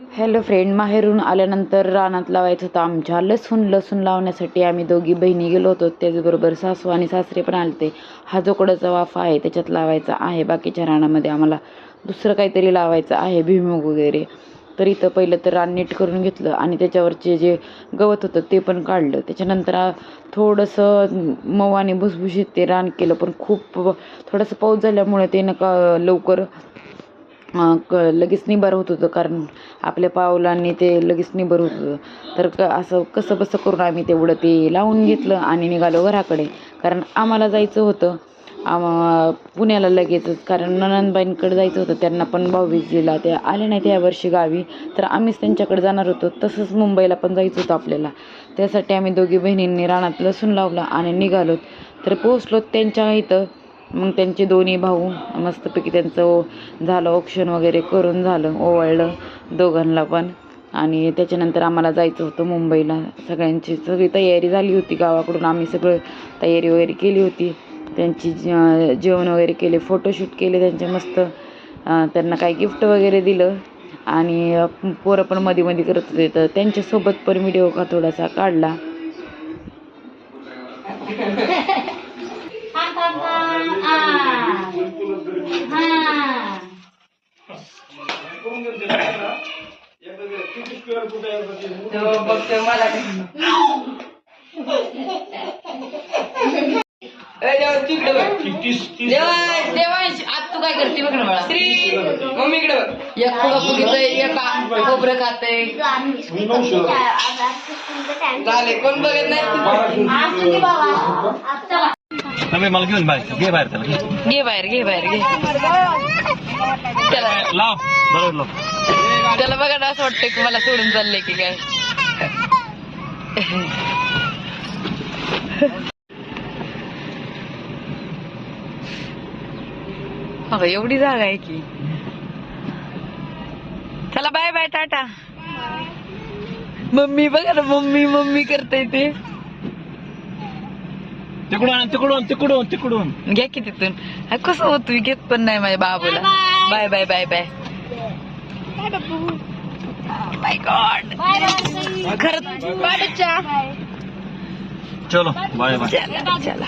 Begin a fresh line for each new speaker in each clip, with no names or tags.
Hello friend माहेरून आल्यानंतर रानात लावायचं होतं आमच्या. लसूण लसूण लावण्यासाठी आम्ही दोघी बहिणी गेलो होतो. त्याचबरोबर सासू आणि सासरे पण आलते. हा जो कडचा वाफा आहे त्याच्यात लावायचा आहे. बाकीच्या रानामध्ये आम्हाला दुसरं काहीतरी लावायचं आहे भुईमुग वगैरे. तर इथं पहिलं तर रान नीट करून घेतलं आणि त्याच्यावरचे जे गवत होतं ते पण काढलं. त्याच्यानंतर थोडंसं मऊ आणि भुसभुशीत ते रान केलं. पण खूप थोडंसं पाऊस झाल्यामुळे ते नका लवकर क लगेच निबार होत होतं. कारण आपल्या पावलांनी ते लगेच निबर होत होतं. तर क असं कसं बसं करून आम्ही तेवढं ते लावून घेतलं आणि निघालो घराकडे. कारण आम्हाला जायचं होतं. आम पुण्याला लगेचच. कारण ननंदबाईंकडे जायचं होतं. त्यांना पण भाऊबीजेला ते आले नाही त्या वर्षी गावी. तर आम्हीच त्यांच्याकडे जाणार होतो. तसंच मुंबईला पण जायचं होतं आपल्याला. त्यासाठी आम्ही दोघी बहिणींनी रानात लसूण लावला आणि निघालो तर पोचलो त्यांच्या इथं. मग त्यांचे दोन्ही भाऊ मस्तपैकी त्यांचं ओ- झालं ऑप्शन वगैरे करून झालं ओवाळलं दोघांना पण. आणि त्याच्यानंतर आम्हाला जायचं होतं मुंबईला. सगळ्यांची सगळी तयारी झाली होती गावाकडून. आम्ही सगळं तयारी वगैरे केली होती. त्यांची जेवण वगैरे केले फोटोशूट केले त्यांचे मस्त. त्यांना काही गिफ्ट वगैरे दिलं. आणि पोरं पण मध्ये मध्ये करत होते. तर त्यांच्यासोबत पण व्हिडिओ का थोडासा काढला.
देवांश आज तू काय करते बघ ना मला श्री मम्मीकडे बघ. एक फुगा फुगितय एक खोबरं खातय. झाले कोण बघत नाही?
मला घेऊन बाहेर घे बाहेर त्याला घे.
घे बाहेर घे बाहेर घे. त्याला
लाव. बरोबर लाव.
त्याला बघा ना असं वाटतंय की मला सोडून चाललंय की काय. अगं एवढी जागा आहे की. चला बाय बाय टाटा. मम्मी बघा ना मम्मी मम्मी करते ते.
तिकडून तिकडून तिकडून तिकडून.
घ्या की तिथून. हा, कसं होत घेत पण नाही माझ्या बाबूला. Bye bye bye bye my god खरंच
चलो बाय बाय
चला चला?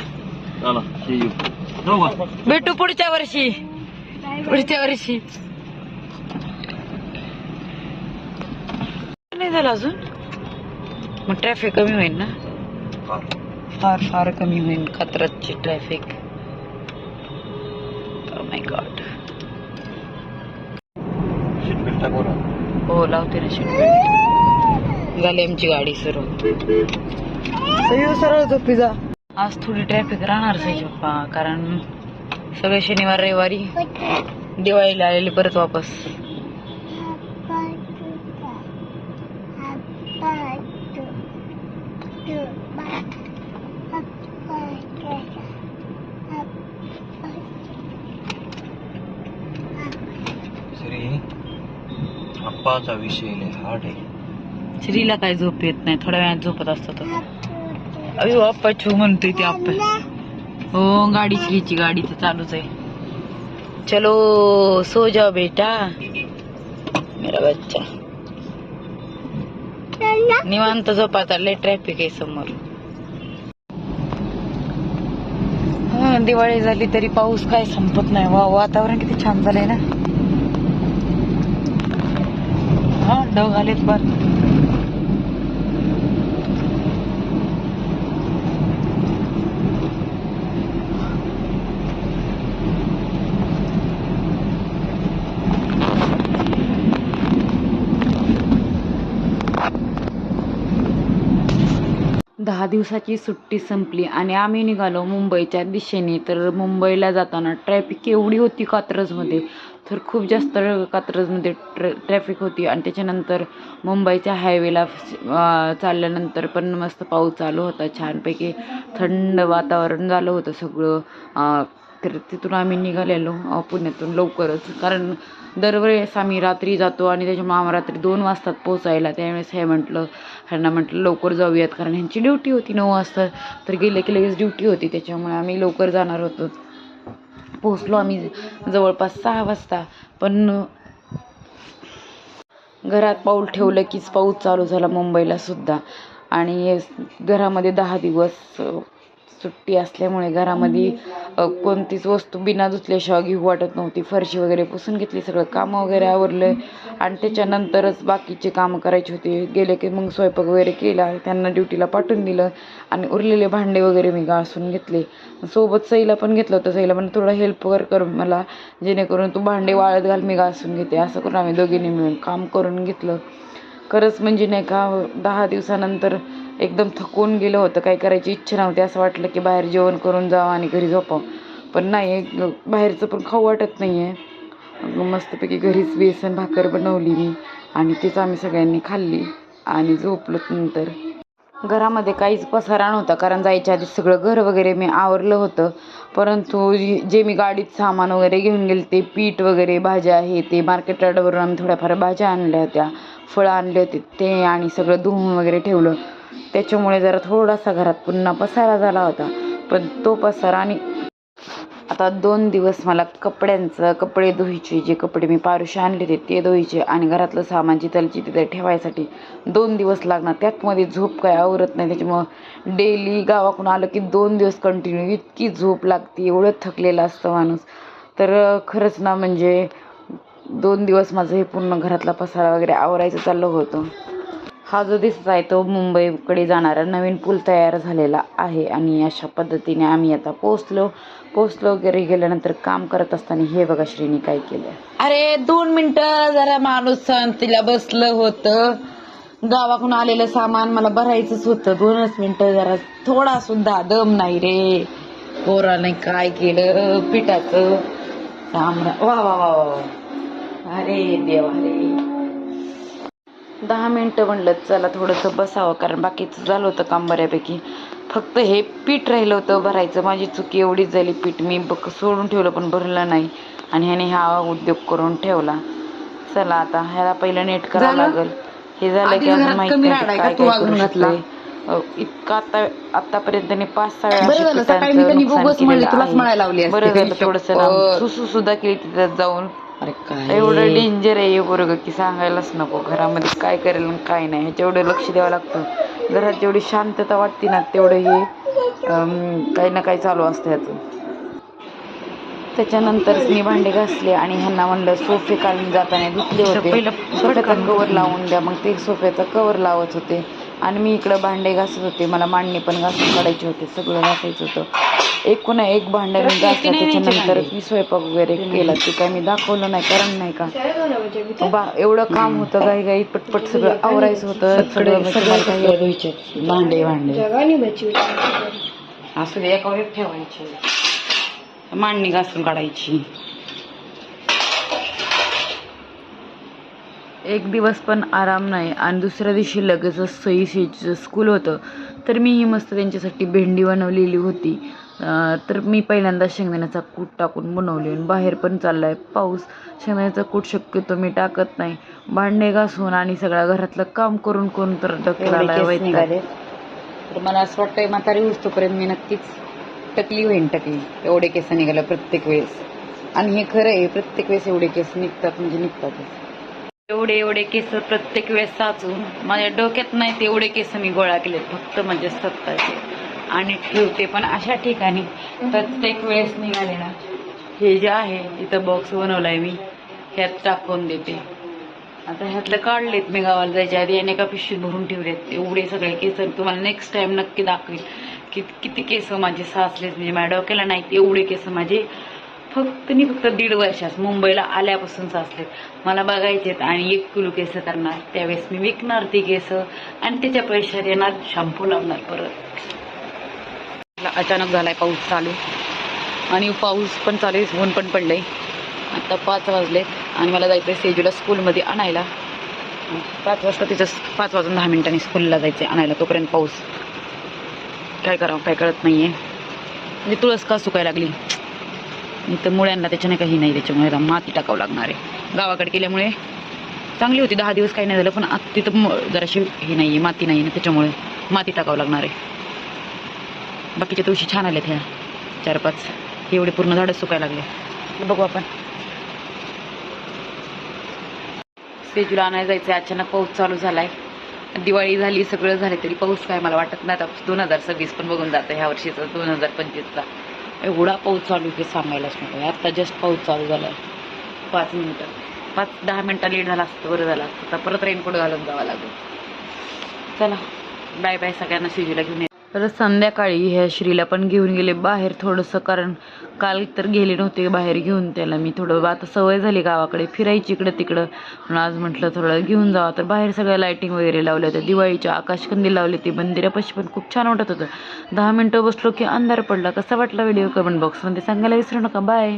भेटू पुढच्या वर्षी. पुढच्या वर्षी. नाही झालं अजून? मग ट्रॅफिक कमी होईल ना? फार. फार कमी होईल. खतरतची ट्रॅफिक माय गॉड
टाकू ना.
हो लावते ना सीट बेल्ट झाली आमची गाडी सुरू. सगळं सरळ झोपी जा. आज थोडी ट्रॅफिक राहणारच आहे पप्पा कारण सगळे शनिवार रविवारी दिवाळीला आलेले परत वापस.
झोपाचा विषय लय हार्ड आहे.
श्रीला काय झोप येत नाही थोड्या वेळात झोपत असतो तो. अरे आप्पा छू म्हणतोय ते आप्पा. हो गाडी श्रीची गाडी तर चालूच आहे. चलो सो जाओ बेटा. मेरा बच्चा. निवांत झोपाचा लय ट्रॅफिक आहे समोर. हा, दिवाळी झाली तरी पाऊस काय संपत नाही. वा वातावरण किती छान झालंय ना. دەوڵەت بەر दिवसाची सुट्टी संपली आणि आम्ही निघालो मुंबईच्या दिशेने. तर मुंबईला जाताना ट्रॅफिक एवढी होती कात्रजमध्ये. तर खूप जास्त कात्रजमध्ये ट्रॅ ट्रॅफिक होती आणि त्याच्यानंतर मुंबईच्या हायवेला चालल्यानंतर पण मस्त पाऊस चालू होता. छानपैकी थंड वातावरण झालं होतं सगळं. तर तिथून आम्ही निघालेलो पुण्यातून लवकरच. कारण दरवेळेस आम्ही रात्री जातो आणि त्याच्यामुळे आम्हाला रात्री दोन वाजतात पोचायला त्यावेळेस हे म्हटलं ह्यांना म्हटलं लवकर जाऊयात. कारण ह्यांची ड्युटी होती नऊ वाजता. तर गेले की लगेच ड्युटी होती त्याच्यामुळे आम्ही लवकर जाणार होतो. पोचलो आम्ही जवळपास सहा वाजता. पण घरात पाऊल ठेवलं कीच पाऊस चालू झाला मुंबईला सुद्धा. आणि घरामध्ये दहा दिवस सुट्टी असल्यामुळे घरामध्ये कोणतीच वस्तू बिना धुतल्याशिवाय घेऊ वाटत नव्हती. फरशी वगैरे पुसून घेतली सगळं कामं वगैरे आवरलं. आणि त्याच्यानंतरच बाकीचे कामं करायचे होते. गेले की मग स्वयंपाक वगैरे केला त्यांना ड्युटीला पाठवून दिलं. आणि उरलेले भांडे वगैरे मी घासून घेतले. सोबत सईला पण घेतलं होतं. सईला पण थोडं हेल्प कर कर मला. जेणेकरून तू भांडे वाळत घाल मी घासून घेते. असं करून आम्ही दोघींनी मिळून काम करून घेतलं. खरंच म्हणजे नाही का दहा दिवसानंतर एकदम थकून गेलं होतं. काही करायची इच्छा नव्हती. असं वाटलं की बाहेर जेवण करून जावं आणि घरी झोपावं. पण नाही बाहेरचं पण खाऊ वाटत नाही आहे मस्तपैकी घरीच बेसन भाकर बनवली मी आणि तीच आम्ही सगळ्यांनी खाल्ली आणि झोपलो नंतर. घरामध्ये काहीच पसारा नव्हता कारण जायच्या आधी सगळं घर वगैरे मी आवरलं होतं. परंतु जे मी गाडीत सामान वगैरे घेऊन गेले ते पीठ वगैरे भाज्या हे ते मार्केट यार्डवरून आम्ही थोड्याफार भाज्या आणल्या होत्या. फळं आणले होते ते आणि सगळं धुवून वगैरे ठेवलं. त्याच्यामुळे जरा थोडासा घरात पुन्हा पसारा झाला होता. पण तो पसारा आणि आता दोन दिवस मला कपड्यांचं कपडे धुवायचे जे कपडे मी पारुशे आणले होते ते धुवायचे आणि घरातलं सामान जिथलची तिथे ठेवायसाठी दोन दिवस लागणार. त्यातमध्ये झोप काय आवरत नाही. त्याच्यामुळं डेली गावाकडून आलं की दोन दिवस कंटिन्यू इतकी झोप लागते. एवढं थकलेलं असतं माणूस. तर खरंच ना म्हणजे दोन दिवस माझं हे पूर्ण घरातला पसारा वगैरे आवरायचं चाललं होतं. हा जो दिसत आहे तो मुंबईकडे जाणारा नवीन पूल तयार झालेला आहे आणि अशा पद्धतीने आम्ही आता पोचलो पोचलो वगैरे गेल्यानंतर काम करत असताना हे बघा श्रीनी काय केलं अरे दोन मिनिटं जरा माणूस शांतीला बसलं होतं. गावाकडून आलेलं सामान मला भरायचंच होतं. दोनच मिनिटं जरा थोडा सुद्धा दम नाही रे. पोराने काय केलं? पिठाचं. तांबडा वा वा वा वा वा. अरे देवा रे. दहा मिनटं म्हणलं चला थोडंसं बसावं कारण बाकीचं झालं होतं काम बऱ्यापैकी. फक्त हे पीठ राहिलं होतं भरायचं. माझी चुकी एवढीच झाली पीठ. मी बक सोडून ठेवलं पण भरलं नाही. आणि ह्याने हा उद्योग करून ठेवला. चला आता ह्याला पहिलं नेट करावं? लागल. हे झालं की अजून माहीत
कमी
नाही काय काय
घातला?
इतकं आता आतापर्यंत पाच सहा वेळा
बरं झालं,
थोडंसं. सुसू सुद्धा केली तिथं जाऊन.
अरे काय?
एवढं डेंजर आहे हे पोरगं की सांगायलाच नको. घरामध्ये काय करेल आणि काय नाही. ह्याच्या एवढं लक्ष द्यावं लागतं. घरात जेवढी शांतता वाटते ना तेवढं हे काही ना काही चालू असतं ह्याचं. त्याच्यानंतर मी भांडे घासले आणि ह्यांना म्हणलं सोफे काल मी जाताना धुतले होते. सोफ्याचा कवर लावून द्या. मग ते सोफ्याचा कवर लावत होते. आणि मी इकडं भांडे घासत होते. मला मांडणी पण घासून काढायची होते. सगळं घासायचं होतं. एकूण एक भांडं मी घासलं त्याच्यानंतरच मी स्वयंपाक वगैरे केला. ते काय मी दाखवलं नाही कारण नाही का? बा एवढं काम होतं घाई घाई पटपट सगळं आवरायचं होतं सगळं मी तुम्हाला काही धुवायचे भांडे भांडे. असू दे एका ठेवायचे. मांडणी घासून काढायची. एक दिवस पण आराम नाही आणि दुसऱ्या दिवशी लगेचच सई सईचं स्कूल होतं. तर मी ही मस्त त्यांच्यासाठी भेंडी बनवलेली होती. तर मी पहिल्यांदा शेंगदाण्याचा कूट टाकून बनवली आणि बाहेर पण चालला आहे पाऊस शेंगदाण्याचा कूट शक्यतो मी टाकत नाही. भांडे घासून आणि सगळ्या घरातलं काम करून करून तर डोक्याला वैताग. तर मला असं वाटतंय म्हातारी तोपर्यंत मी नक्कीच टकली होईन टकली. एवढे केस निघाले प्रत्येक वेळेस. आणि हे खरं आहे प्रत्येक वेळेस एवढे केस निघतात म्हणजे निघतातच. एवढे एवढे केस प्रत्येक वेळेस साचून. माझ्या डोक्यात नाही ते एवढे केस मी गोळा केले फक्त म्हणजे सत्ताचे. आणि ठेवते पण अशा ठिकाणी प्रत्येक वेळेस निघाले ना हे जे आहे इथं बॉक्स बनवलाय मी ह्यात टाकून देते. आता ह्यातलं काढलेत मी गावाला जायच्या आधी आणि एका पिशवीत भरून ठेवलेत. एवढे सगळे केस तुम्हाला नेक्स्ट टाइम नक्की दाखवेल की किती केस माझे साचलेत म्हणजे माझ्या डोक्याला नाही एवढे केस माझे. फक्त मी फक्त दीड वर्षात मुंबईला आल्यापासून साचलेत मला बघायचेत आणि एक किलो केस करणार. त्यावेळेस मी विकणार ती केस आणि त्याच्या पैशात येणार शॅम्पू लावणार परत. अचानक झालाय पाऊस चालू. आणि पाऊस पण चालू आहे ऊन पण पडलंय. आता पाच वाजलेत आणि मला जायचं आहे सेजूला स्कूलमध्ये आणायला. पाच वाजता तिचं पाच वाजून दहा मिनिटांनी स्कूलला जायचं आहे आणायला तोपर्यंत पाऊस. काय करावं काय कळत नाही आहे म्हणजे तुळस का सुकायला लागली? तर मुळ्यांना त्याच्याने काही नाही त्याच्यामुळे माती टाकावं लागणार आहे. गावाकडे केल्यामुळे चांगली होती दहा दिवस काही नाही झालं पण तिथं जराशी हे नाही आहे माती नाही आहे ना त्याच्यामुळे माती टाकावं लागणार आहे. बाकीच्या तुळशी छान आल्यात ह्या चार पाच. एवढे पूर्ण झाडं सुकायला लागले. बघू आपण. सेजूला आणायला जायचं अचानक पाऊस चालू झालाय. दिवाळी झाली सगळं झालं तरी पाऊस काय मला वाटत नाही. आता दोन हजार सव्वीस पण बघून जातं ह्या वर्षीचा दोन हजार पंचवीसचा. एवढा पाऊस चालू आहे की सांगायलाच नको. आता जस्ट पाऊस चालू झाला आहे पाच मिनटं. पाच दहा मिनटं लेट झाला असतं बरं झालं असतं. तर परत रेनकोट घालून जावं लागेल. चला. बाय बाय सगळ्यांना. शिजूला घेऊन तर संध्याकाळी ह्या श्रीला पण घेऊन गेले बाहेर थोडंसं कारण काल तर गेले नव्हते बाहेर घेऊन त्याला. मी थोडं आता सवय झाली गावाकडे फिरायची इकडं तिकडं. म्हणून आज म्हटलं थोडं घेऊन जावं. तर बाहेर सगळ्या लाईटिंग वगैरे लावल्या होत्या. दिवाळीच्या आकाशकंदी लावले ते मंदिरापाशी पण खूप छान वाटत होतं. दहा मिनटं बसलो की अंधार पडला. कसा वाटला व्हिडिओ कमेंट बॉक्समध्ये सांगायला विसरू नका. बाय